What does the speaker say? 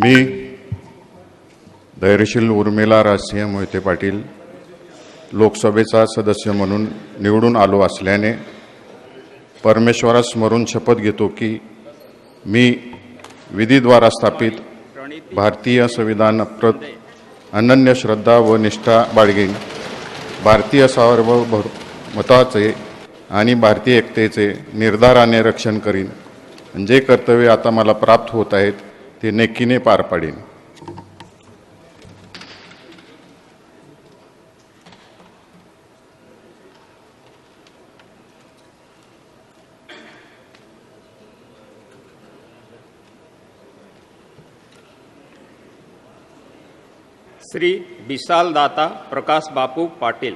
मी धैर्यशील उर्मिला राजसिंह मोहिते पाटील लोकसभेचा सदस्य म्हणून निवडून आलो असल्याने परमेश्वरास स्मरून शपथ घेतो की मी विधीद्वारा स्थापित भारतीय संविधान प्रत अनन्य श्रद्धा व निष्ठा बाळगेन. भारतीय सार्वभौमताचे आणि भारतीय एकतेचे निर्धाराने रक्षण करीन. जे कर्तव्य आता मला प्राप्त होत आहेत ते नेकीने पार पाडेन श्री विशालदाता प्रकाश बापू पाटील